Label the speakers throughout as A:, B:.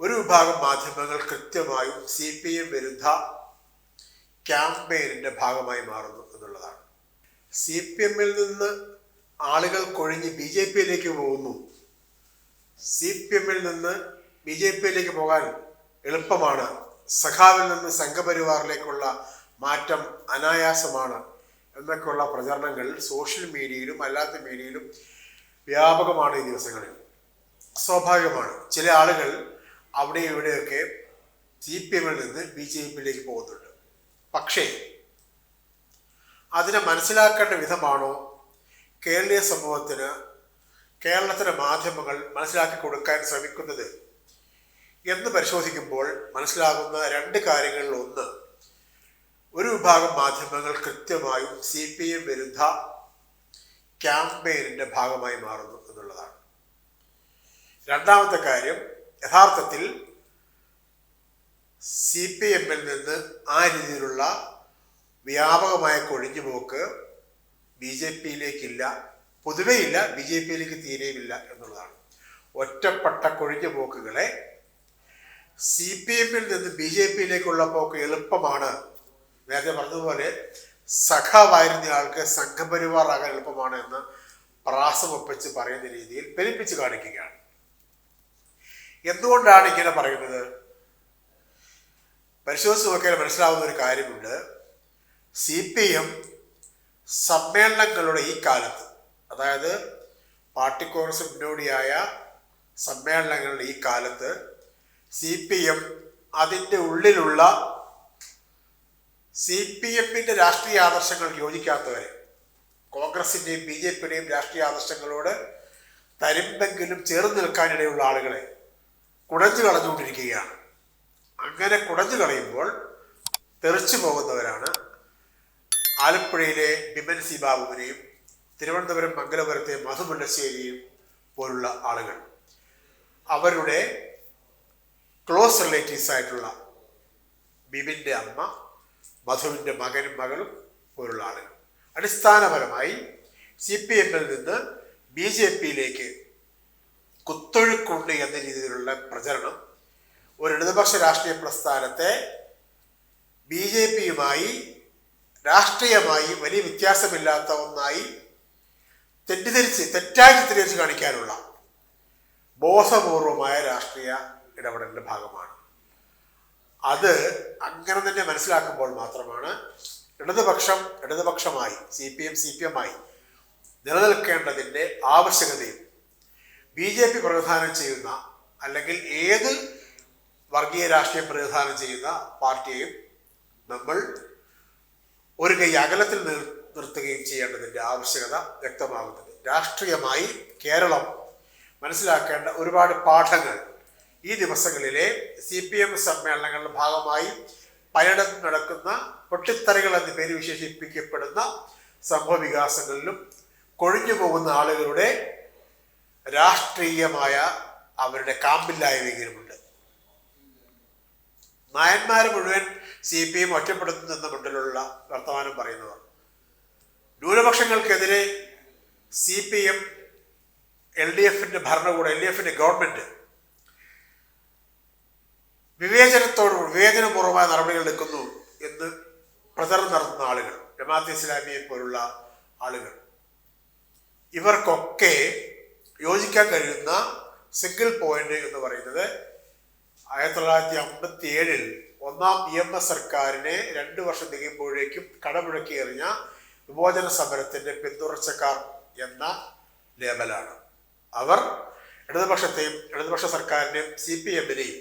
A: ഒരു വിഭാഗം മാധ്യമങ്ങൾ കൃത്യമായും സി പി എം വിരുദ്ധ ക്യാമ്പയിനിന്റെ ഭാഗമായി മാറുന്നു എന്നുള്ളതാണ്. സി പി എമ്മിൽ നിന്ന് ആളുകൾ കൊഴിഞ്ഞ് ബി ജെ പിയിലേക്ക് പോകുന്നു. സി പി എമ്മിൽ നിന്ന് ബി ജെ പിയിലേക്ക് പോകാൻ എളുപ്പമാണ്. സഖാവിൽ നിന്ന് സംഘപരിവാറിലേക്കുള്ള മാറ്റം അനായാസമാണ് എന്നൊക്കെയുള്ള പ്രചരണങ്ങൾ സോഷ്യൽ മീഡിയയിലും അല്ലാത്ത മീഡിയയിലും വ്യാപകമാണ് ഈ ദിവസങ്ങളിൽ. സ്വാഭാവികമാണ്. ചില ആളുകൾ അവിടെ ഇവിടെയൊക്കെ സി പി എമ്മിൽ നിന്ന് ബി ജെ പിയിലേക്ക് പോകുന്നുണ്ട്. പക്ഷേ അതിനെ മനസ്സിലാക്കേണ്ട വിധമാണോ? കേരളീയ സമൂഹത്തിന് കേരളത്തിലെ മാധ്യമങ്ങൾ മനസ്സിലാക്കി കൊടുക്കാൻ ശ്രമിക്കുന്നത് എന്ന് പരിശോധിക്കുമ്പോൾ മനസ്സിലാകുന്ന രണ്ട് കാര്യങ്ങളിൽ ഒന്ന് ഒരു വിഭാഗം മാധ്യമങ്ങൾ കൃത്യമായും സി പി എം വിരുദ്ധ ക്യാമ്പയിനിന്റെ ഭാഗമായി മാറുന്നു എന്നുള്ളതാണ്. രണ്ടാമത്തെ കാര്യം യഥാർത്ഥത്തിൽ സി പി എമ്മിൽ നിന്ന് ആ രീതിയിലുള്ള വ്യാപകമായ കൊഴിഞ്ഞുപോക്ക് ബി ജെ പിയിലേക്കില്ല പൊതുവേ ബി ജെ പിയിലേക്ക് തീരെയുമില്ല എന്നുള്ളതാണ്. ഒറ്റപ്പെട്ട കൊഴിഞ്ഞുപോക്കുകളെ സി പി എമ്മിൽ നിന്ന് ബി ജെ പിയിലേക്കുള്ള പോക്ക് എളുപ്പമാണ്. നേരത്തെ പറഞ്ഞതുപോലെ സഖാവായിരുന്ന ആൾക്ക് സംഘപരിവാർ ആകാൻ എളുപ്പമാണ് എന്ന് പ്രാസമൊപ്പിച്ച് പറയുന്ന രീതിയിൽ പെരുപ്പിച്ച് കാണിക്കുകയാണ്. എന്തുകൊണ്ടാണ് ഇങ്ങനെ പറയുന്നത്? പരിശോധിച്ച് നോക്കിയാൽ മനസ്സിലാവുന്ന ഒരു കാര്യമുണ്ട്. സി പി എം സമ്മേളനങ്ങളുടെ ഈ കാലത്ത് അതായത് പാർട്ടി കോൺഗ്രസ് മുന്നോടിയായ സമ്മേളനങ്ങളുടെ ഈ കാലത്ത് സി പി എം അതിന്റെ ഉള്ളിലുള്ള സി പി എമ്മിന്റെ രാഷ്ട്രീയ ആദർശങ്ങൾ യോജിക്കാത്തവരെ കോൺഗ്രസിന്റെയും ബി ജെ പിയുടെയും രാഷ്ട്രീയ ആദർശങ്ങളോട് തരുമ്പെങ്കിലും ചേർന്ന് നിൽക്കാനിടയുള്ള ആളുകളെ കുടഞ്ഞു കളഞ്ഞുകൊണ്ടിരിക്കുകയാണ്. അങ്ങനെ കുടഞ്ഞു കളയുമ്പോൾ തെറിച്ചു പോകുന്നവരാണ് ആലപ്പുഴയിലെ ബിമൻ സി ബാബുവിനെയും തിരുവനന്തപുരം മംഗലപുരത്തെ മധുമുല്ലശ്ശേരിയും പോലുള്ള ആളുകൾ. അവരുടെ ക്ലോസ് റിലേറ്റീവ്സ് ആയിട്ടുള്ള ബിബിന്റെ അമ്മ മധുവിന്റെ മകനും മകളും പോലുള്ള ആളുകൾ. അടിസ്ഥാനപരമായി സി പി എമ്മിൽ നിന്ന് ബി ജെ പിയിലേക്ക് കുത്തൊഴുക്കുണ്ട് എന്ന രീതിയിലുള്ള പ്രചരണം ഒരു ഇടതുപക്ഷ രാഷ്ട്രീയ പ്രസ്ഥാനത്തെ ബി ജെ പിയുമായി രാഷ്ട്രീയമായി വലിയ വ്യത്യാസമില്ലാത്ത ഒന്നായി തെറ്റിദ്ധരിച്ച് തെറ്റായി ചിത്രീകരിച്ച് കാണിക്കാനുള്ള ബോധപൂർവമായ രാഷ്ട്രീയ ഇടപെടലിന്റെ ഭാഗമാണ്. അത് അങ്ങനെ തന്നെ മനസ്സിലാക്കുമ്പോൾ മാത്രമാണ് ഇടതുപക്ഷം ഇടതുപക്ഷമായി C P M C P എമ്മായി നിലനിൽക്കേണ്ടതിന്റെ ആവശ്യകതയും ബി ജെ പി പ്രതിദാനം ചെയ്യുന്ന അല്ലെങ്കിൽ ഏത് വർഗീയ രാഷ്ട്രീയം പ്രതിദാനം ചെയ്യുന്ന പാർട്ടിയെയും നമ്മൾ ഒരു കൈ അകലത്തിൽ നിർ നിർത്തുകയും ചെയ്യേണ്ടതിന്റെ ആവശ്യകത വ്യക്തമാകുന്നത് രാഷ്ട്രീയമായി കേരളം മനസ്സിലാക്കേണ്ട ഒരുപാട് പാഠങ്ങൾ ഈ ദിവസങ്ങളിലെ സി പി എം സമ്മേളനങ്ങളുടെ ഭാഗമായി പലയിടത്തും നടക്കുന്ന പൊട്ടിത്തറികൾ എന്ന പേര് വിശേഷിപ്പിക്കപ്പെടുന്ന സംഭവ വികാസങ്ങളിലും കൊഴിഞ്ഞു പോകുന്ന ആളുകളുടെ രാഷ്ട്രീയമായ അവരുടെ കാമ്പില്ലായ്മയിലുമുണ്ട് നായന്മാരെ മുഴുവൻ സി പി എം ഒറ്റപ്പെടുത്തുന്ന മുണ്ടിലുള്ള വർത്തമാനം പറയുന്നവർ ന്യൂനപക്ഷങ്ങൾക്കെതിരെ C P M L D എഫിന്റെ ഭരണകൂടം എൽ ഡി എഫിന്റെ ഗവൺമെന്റ് വിവേചനത്തോട് വിവേചനപൂർവമായ നടപടികൾ എടുക്കുന്നു എന്ന് പ്രചരണം നടത്തുന്ന ആളുകൾ ജമാഅത്ത് ഇസ്ലാമിയെ പോലുള്ള ആളുകൾ. ഇവർക്കൊക്കെ യോജിക്കാൻ കഴിയുന്ന സിംഗിൾ പോയിന്റ് എന്ന് പറയുന്നത് ആയിരത്തി തൊള്ളായിരത്തി അമ്പത്തി ഏഴിൽ ഒന്നാം ഇ എം എസ് സർക്കാരിനെ രണ്ടു വർഷം തികയുമ്പോഴേക്കും കടമുഴക്കി എറിഞ്ഞ വിമോചന സമരത്തിന്റെ പിന്തുടർച്ചക്കാർ എന്ന ലേബലാണ്. അവർ ഇടതുപക്ഷത്തെയും ഇടതുപക്ഷ സർക്കാരിനെയും സി പി എമ്മിനെയും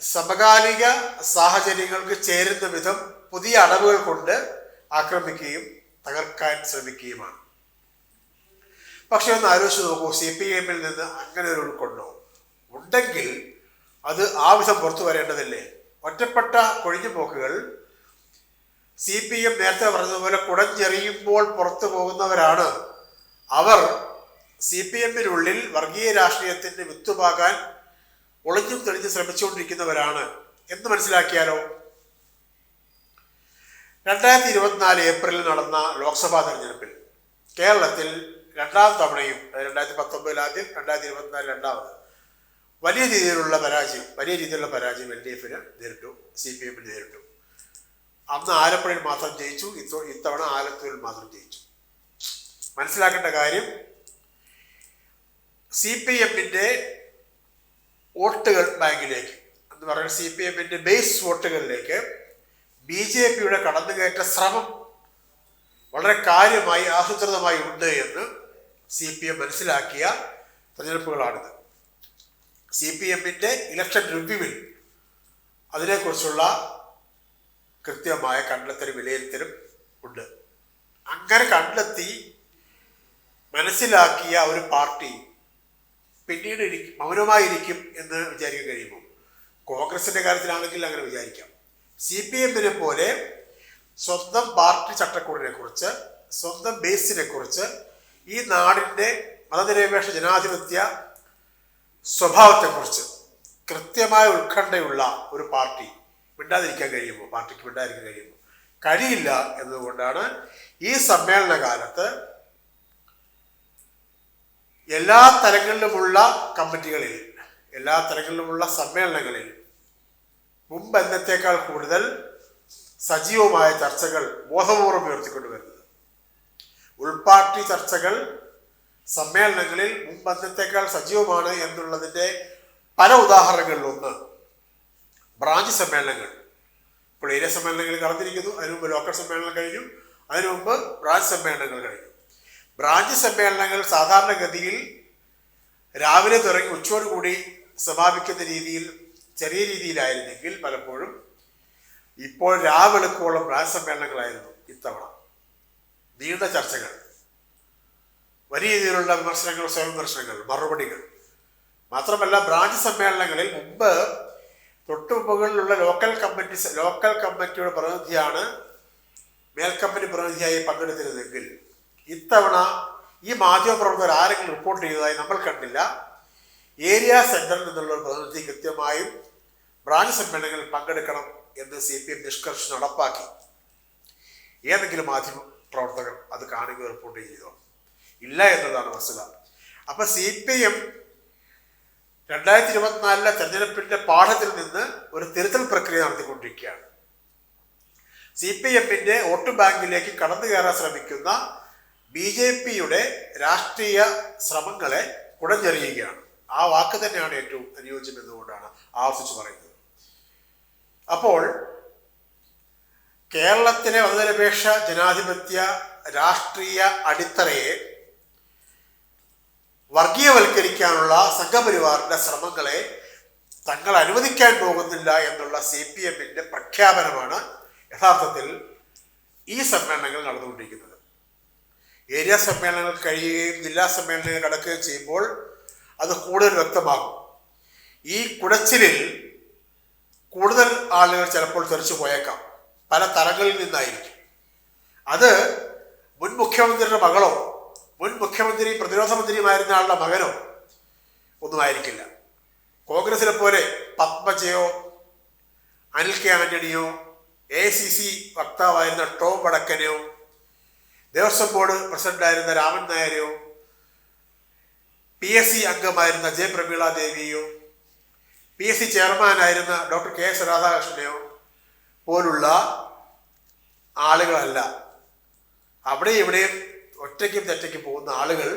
A: സമകാലിക സാഹചര്യങ്ങൾക്ക് ചേരുന്ന വിധം പുതിയ അടവുകൾ കൊണ്ട് ആക്രമിക്കുകയും തകർക്കാൻ ശ്രമിക്കുകയുമാണ്. പക്ഷെ ഒന്ന് ആലോചിച്ച് നോക്കൂ സി പി എമ്മിൽ നിന്ന് അങ്ങനെ ഒരു ഉൾക്കൊണ്ടോ ഉണ്ടെങ്കിൽ അത് ആ വിധം പുറത്തു വരേണ്ടതില്ലേ? ഒറ്റപ്പെട്ട കൊഴിഞ്ഞുപോക്കുകൾ സി പി എം നേരത്തെ പറഞ്ഞതുപോലെ കുടഞ്ഞെറിയുമ്പോൾ പുറത്തു പോകുന്നവരാണ്. അവർ സി പി എമ്മിനുള്ളിൽ വർഗീയ രാഷ്ട്രീയത്തിന്റെ വിത്തുപാകാൻ ഒളിഞ്ഞും തെളിഞ്ഞും ശ്രമിച്ചുകൊണ്ടിരിക്കുന്നവരാണ്. എന്ന് മനസ്സിലാക്കിയാലോ? രണ്ടായിരത്തി ഇരുപത്തിനാല് ഏപ്രിലിൽ നടന്ന ലോക്സഭാ തെരഞ്ഞെടുപ്പിൽ കേരളത്തിൽ രണ്ടാം തവണയും രണ്ടായിരത്തി പത്തൊമ്പതിൽ ആദ്യം രണ്ടായിരത്തി ഇരുപത്തിനാല് രണ്ടാമത്. വലിയ രീതിയിലുള്ള പരാജയം വലിയ രീതിയിലുള്ള പരാജയം എൽ ഡി എഫിന് നേരിട്ടു സി പി എമ്മിന് നേരിട്ടു. അന്ന് ആലപ്പുഴയിൽ മാത്രം ജയിച്ചു ഇത്തോ ഇത്തവണ ആലത്തൂരിൽ മാത്രം ജയിച്ചു. മനസ്സിലാക്കേണ്ട കാര്യം സി പി എമ്മിന്റെ വോട്ടുകൾ ബാങ്കിലേക്ക് എന്ന് പറയുന്നത് സി പി എമ്മിന്റെ ബേസ് വോട്ടുകളിലേക്ക് ബി ജെ പിയുടെ കടന്നുകയറ്റ ശ്രമം വളരെ കാര്യമായി ആസൂത്രിതമായി ഉണ്ട് എന്ന് സി പി എം മനസ്സിലാക്കിയ തെരഞ്ഞെടുപ്പുകളാണിത്. സി പി എമ്മിന്റെ ഇലക്ഷൻ റിവ്യൂവിൽ അതിനെക്കുറിച്ചുള്ള കൃത്യമായ കണ്ടെത്തലും വിലയിരുത്തലും ഉണ്ട്. അങ്ങനെ കണ്ടെത്തി മനസ്സിലാക്കിയ ഒരു പാർട്ടി പിന്നീട് ഇരിക്കും മൗനമായിരിക്കും എന്ന് വിചാരിക്കാൻ കഴിയുമോ? കോൺഗ്രസിന്റെ കാര്യത്തിലാണെങ്കിൽ അങ്ങനെ വിചാരിക്കാം. സി പി എമ്മിനെ പോലെ സ്വന്തം പാർട്ടി ചട്ടക്കൂടിനെ കുറിച്ച് സ്വന്തം ബേസിനെ കുറിച്ച് ഈ നാടിന്റെ മതനിരപേക്ഷ ജനാധിപത്യ സ്വഭാവത്തെക്കുറിച്ച് കൃത്യമായ ഉത്കണ്ഠയുള്ള ഒരു പാർട്ടി മിണ്ടാതിരിക്കാൻ കഴിയുമോ? പാർട്ടിക്ക് മിണ്ടാതിരിക്കാൻ കഴിയുമോ? കഴിയില്ല എന്നതുകൊണ്ടാണ് ഈ സമ്മേളന കാലത്ത് എല്ലാ തലങ്ങളിലുമുള്ള കമ്മിറ്റികളിൽ എല്ലാ തലങ്ങളിലുമുള്ള സമ്മേളനങ്ങളിൽ മുമ്പ് എന്നത്തേക്കാൾ കൂടുതൽ സജീവമായ ചർച്ചകൾ ബോധപൂർവം ഉയർത്തിക്കൊണ്ടുവരുന്നത് ഉൾപാർട്ടി ചർച്ചകൾ സമ്മേളനങ്ങളിൽ മുമ്പത്തേക്കാൾ സജീവമാണ് എന്നുള്ളതിന്റെ പല ഉദാഹരണങ്ങളിൽ ഒന്ന് ബ്രാഞ്ച് സമ്മേളനങ്ങൾ. ഇപ്പോൾ ഏരിയ സമ്മേളനങ്ങൾ കടന്നിരിക്കുന്നു അതിനു മുമ്പ് ലോക്കൽ സമ്മേളനം കഴിഞ്ഞു അതിനു മുമ്പ് ബ്രാഞ്ച് സമ്മേളനങ്ങൾ കഴിഞ്ഞു. ബ്രാഞ്ച് സമ്മേളനങ്ങൾ സാധാരണഗതിയിൽ രാവിലെ തുടങ്ങി ഉച്ചയോടുകൂടി സമാപിക്കുന്ന രീതിയിൽ ചെറിയ രീതിയിലായിരുന്നെങ്കിൽ പലപ്പോഴും ഇപ്പോൾ രാവെളുക്കോളം ബ്രാഞ്ച് സമ്മേളനങ്ങളായിരുന്നു ഇത്തവണ. നീണ്ട ചർച്ചകൾ. വലിയ രീതിയിലുള്ള വിമർശനങ്ങൾ സ്വയം വിമർശനങ്ങൾ മറുപടികൾ. മാത്രമല്ല ബ്രാഞ്ച് സമ്മേളനങ്ങളിൽ മുമ്പ് തൊട്ടു മുകളിലുള്ള ലോക്കൽ കമ്മിറ്റി ലോക്കൽ കമ്മിറ്റിയുടെ പ്രതിനിധിയാണ് മേൽക്കമ്പനി പ്രതിനിധിയായി പങ്കെടുത്തിരുന്നെങ്കിൽ ഇത്തവണ ഈ മാധ്യമപ്രവർത്തകർ ആരെങ്കിലും റിപ്പോർട്ട് ചെയ്തതായി നമ്മൾ കണ്ടില്ല. ഏരിയ സെന്ററിൽ നിന്നുള്ള പ്രതിനിധി കൃത്യമായും ബ്രാഞ്ച് സമ്മേളനങ്ങളിൽ പങ്കെടുക്കണം എന്ന് സി പി എം നിഷ്കർഷ നടപ്പാക്കി. ഏതെങ്കിലും മാധ്യമ പ്രവർത്തകർ അത് കാണുകയോ റിപ്പോർട്ട് ചെയ്തോ? ഇല്ല എന്നതാണ് വസ്തുത. അപ്പൊ സി പി എം രണ്ടായിരത്തി ഇരുപത്തിനാലിലെ തെരഞ്ഞെടുപ്പിന്റെ പാഠത്തിൽ നിന്ന് ഒരു തിരുത്തൽ പ്രക്രിയ നടത്തിക്കൊണ്ടിരിക്കുകയാണ്. സി പി എമ്മിന്റെ വോട്ട് ബാങ്കിലേക്ക് കടന്നു കയറാൻ ശ്രമിക്കുന്ന ബി ജെ പിയുടെ രാഷ്ട്രീയ ശ്രമങ്ങളെ കുടഞ്ഞെറിയുകയാണ്. ആ വാക്ക് തന്നെയാണ് ഏറ്റവും അനുയോജ്യം എന്നുകൊണ്ടാണ് ആവർത്തിച്ച് പറയുന്നത്. അപ്പോൾ കേരളത്തിലെ മതനിരപേക്ഷ ജനാധിപത്യ രാഷ്ട്രീയ അടിത്തറയെ വർഗീയവൽക്കരിക്കാനുള്ള സംഘപരിവാറിന്റെ ശ്രമങ്ങളെ തങ്ങൾ അനുവദിക്കാൻ പോകുന്നില്ല എന്നുള്ള സി പി എമ്മിന്റെ പ്രഖ്യാപനമാണ് യഥാർത്ഥത്തിൽ ഈ സമ്മേളനങ്ങൾ നടന്നുകൊണ്ടിരിക്കുന്നത്. ഏരിയ സമ്മേളനങ്ങൾ കഴിയുകയും ജില്ലാ സമ്മേളനങ്ങൾ കടക്കുകയും ചെയ്യുമ്പോൾ അത് കൂടുതൽ വ്യക്തമാകും. ഈ കുടച്ചിലിൽ കൂടുതൽ ആളുകൾ ചിലപ്പോൾ തെറിച്ചു പോയേക്കാം. പല തലങ്ങളിൽ നിന്നായിരിക്കും. അത് മുൻ മുഖ്യമന്ത്രിയുടെ മകളോ മുൻ മുഖ്യമന്ത്രി പ്രതിരോധ മന്ത്രിയുമായിരുന്ന ആളുടെ മകനോ ഒന്നുമായിരിക്കില്ല. കോൺഗ്രസിനെ പോലെ പത്മജയോ അനിൽ കെ ആന്റണിയോ എ സി സി വക്താവായിരുന്ന ടോം വടക്കനെയോ ദേവസ്വം ബോർഡ് പ്രസിഡന്റായിരുന്ന രാമൻ നായരെയോ പി എസ് സി അംഗമായിരുന്ന ജെ പ്രമീള ദേവിയോ പി എസ് സി ചെയർമാനായിരുന്ന ഡോക്ടർ കെ എസ് രാധാകൃഷ്ണനെയോ പോലുള്ള ആളുകളല്ല. അവിടെ ഇവിടെയും ഒറ്റയ്ക്കും തെറ്റയ്ക്കും പോകുന്ന ആളുകൾ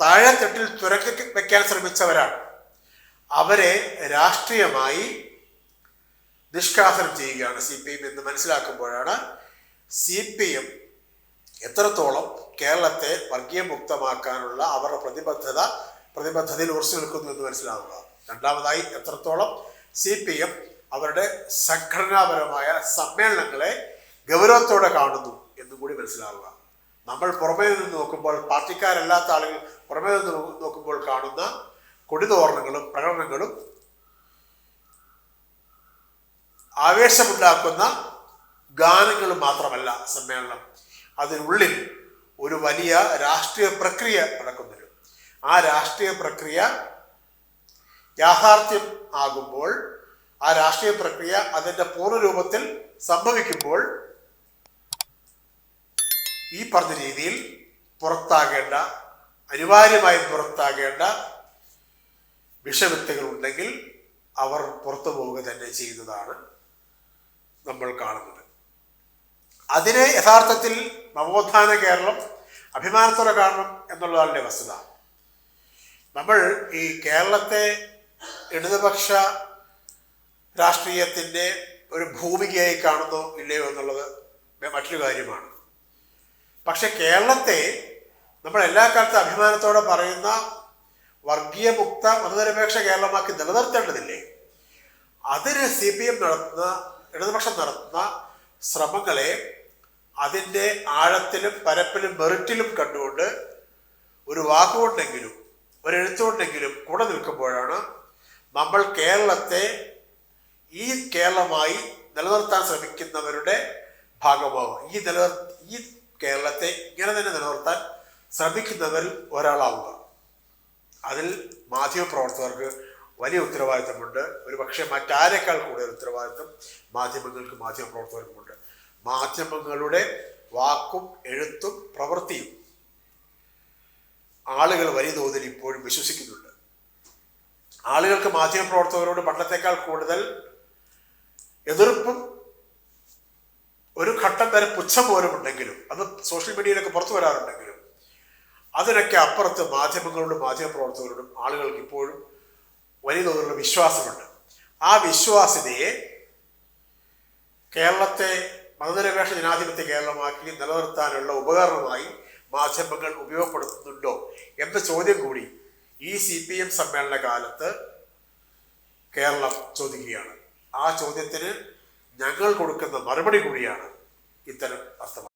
A: താഴെത്തട്ടിൽ തുരക്ക് വെക്കാൻ ശ്രമിച്ചവരാണ്. അവരെ രാഷ്ട്രീയമായി നിഷ്കാസനം ചെയ്യുകയാണ് സി പി എം എന്ന് മനസ്സിലാക്കുമ്പോഴാണ് സി പി എം എത്രത്തോളം കേരളത്തെ വർഗീയമുക്തമാക്കാനുള്ള അവരുടെ പ്രതിബദ്ധത പ്രതിബദ്ധതയിൽ ഉറച്ചു നിൽക്കുന്നു എന്ന് മനസ്സിലാവുക. രണ്ടാമതായി എത്രത്തോളം സി പി എം അവരുടെ സംഘടനാപരമായ സമ്മേളനങ്ങളെ ഗൗരവത്തോടെ കാണുന്നു എന്നും കൂടി മനസ്സിലാവുക. നമ്മൾ പുറമേ നിന്ന് നോക്കുമ്പോൾ പാർട്ടിക്കാരല്ലാത്ത ആളുകൾ പുറമേ നിന്ന് നോക്കുമ്പോൾ കാണുന്ന കൊടിതോരണങ്ങളും പ്രകടനങ്ങളും ആവേശമുണ്ടാക്കുന്ന ഗാനങ്ങൾ മാത്രമല്ല സമ്മേളനം. അതിനുള്ളിൽ ഒരു വലിയ രാഷ്ട്രീയ പ്രക്രിയ നടക്കുന്നുണ്ട്. ആ രാഷ്ട്രീയ പ്രക്രിയ യാഥാർത്ഥ്യം ആകുമ്പോൾ ആ രാഷ്ട്രീയ പ്രക്രിയ അതിന്റെ പൂർണരൂപത്തിൽ സംഭവിക്കുമ്പോൾ ഈ പറഞ്ഞ രീതിയിൽ പുറത്താകേണ്ട അനിവാര്യമായും പുറത്താകേണ്ട വിഷവിത്തുകൾ ഉണ്ടെങ്കിൽ അവർ പുറത്തു പോവുക തന്നെ ചെയ്യുന്നതാണ് നമ്മൾ കാണുന്നത്. അതിനെ യഥാർത്ഥത്തിൽ നവോത്ഥാന കേരളം അഭിമാനത്തോടെ കാണണം എന്നുള്ളതാണ് വസ്തുത. നമ്മൾ ഈ കേരളത്തെ ഇടതുപക്ഷ രാഷ്ട്രീയത്തിന്റെ ഒരു ഭൂമികയായി കാണുന്നോ ഇല്ലയോ എന്നുള്ളത് മറ്റൊരു കാര്യമാണ്. പക്ഷെ കേരളത്തെ നമ്മൾ എല്ലാ കാലത്തും അഭിമാനത്തോടെ പറയുന്ന വർഗീയമുക്ത മതനിരപേക്ഷ കേരളമാക്കി നിലനിർത്തേണ്ടതില്ലേ? അതിന് സി പി എം നടത്തുന്ന ഇടതുപക്ഷം നടത്തുന്ന ശ്രമങ്ങളെ അതിന്റെ ആഴത്തിലും പരപ്പിലും മെറിറ്റിലും കണ്ടുകൊണ്ട് ഒരു വാക്കുകൊണ്ടെങ്കിലും ഒരു എഴുത്തുകൊണ്ടെങ്കിലും കൂടെ നിൽക്കുമ്പോഴാണ് നമ്മൾ കേരളത്തെ ഈ കേരളമായി നിലനിർത്താൻ ശ്രമിക്കുന്നവരുടെ ഭാഗമാവുക ഈ നിലനിർ ഈ കേരളത്തെ ഇങ്ങനെ തന്നെ നിലനിർത്താൻ ശ്രമിക്കുന്നവരിൽ ഒരാളാവുക. അതിൽ മാധ്യമപ്രവർത്തകർക്ക് വലിയ ഉത്തരവാദിത്തമുണ്ട്. ഒരു പക്ഷേ മറ്റാരേക്കാൾ കൂടുതൽ ഉത്തരവാദിത്തം മാധ്യമങ്ങൾക്ക് മാധ്യമപ്രവർത്തകർക്കുമുണ്ട്. മാധ്യമങ്ങളുടെ വാക്കും എഴുത്തും പ്രവൃത്തിയും ആളുകൾ വലിയ തോതിൽ ഇപ്പോഴും വിശ്വസിക്കുന്നുണ്ട്. ആളുകൾക്ക് മാധ്യമപ്രവർത്തകരോട് പണ്ടത്തേക്കാൾ കൂടുതൽ എതിർപ്പും ഒരു ഘട്ടം വരെ പുച്ഛം പോലും ഉണ്ടെങ്കിലും അത് സോഷ്യൽ മീഡിയയിലൊക്കെ പുറത്തു വരാറുണ്ടെങ്കിലും അതിനൊക്കെ അപ്പുറത്ത് മാധ്യമങ്ങളോടും മാധ്യമപ്രവർത്തകരോടും ആളുകൾക്ക് ഇപ്പോഴും വലിയ തോതിലുള്ള വിശ്വാസമുണ്ട്. ആ വിശ്വാസ്യതയെ കേരളത്തെ മതനിരപേക്ഷ ജനാധിപത്യ കേരളമാക്കി നിലനിർത്താനുള്ള ഉപകരണമായി മാധ്യമങ്ങൾ ഉപയോഗപ്പെടുത്തുന്നുണ്ടോ എന്ന ചോദ്യം കൂടി ഈ സി പി എം സമ്മേളന കാലത്ത് കേരളം ചോദിക്കുകയാണ്. ആ ചോദ്യത്തിന് ഞങ്ങൾ കൊടുക്കുന്ന മറുപടി കൂടിയാണ് ഇത്തരം അർത്ഥം